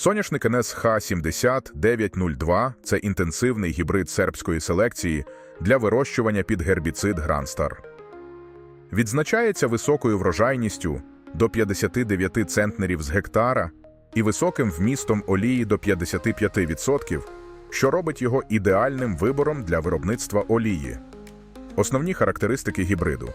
Соняшник НСХ 7902 це інтенсивний гібрид сербської селекції для вирощування під гербіцид Гранстар. Відзначається високою врожайністю до 59 центнерів з гектара і високим вмістом олії до 55%, що робить його ідеальним вибором для виробництва олії. Основні характеристики гібриду.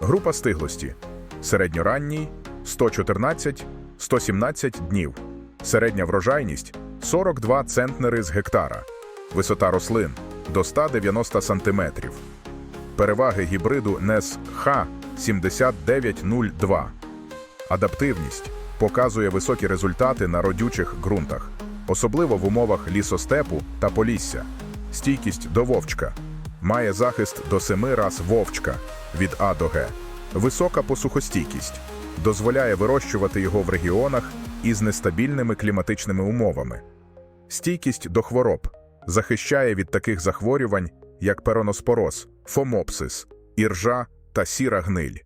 Група стиглості. Середньоранній 114-117 днів. Середня врожайність 42 центнери з гектара. Висота рослин до 190 см. Переваги гібриду NES Х 7902. Адаптивність показує високі результати на родючих ґрунтах, особливо в умовах лісостепу та полісся. Стійкість до вовчка. Має захист до семи раз вовчка від А до Г. Висока посухостійкість. Дозволяє вирощувати його в регіонах із нестабільними кліматичними умовами. Стійкість до хвороб захищає від таких захворювань, як пероноспороз, фомопсис, іржа та сіра гниль.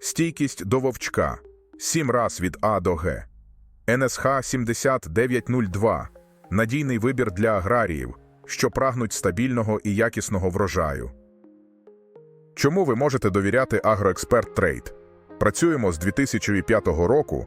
Стійкість до вовчка 7 раз від А до Г. НСХ 7902 надійний вибір для аграріїв, що прагнуть стабільного і якісного врожаю. Чому ви можете довіряти Агроексперт Трейд? Працюємо з 2005 року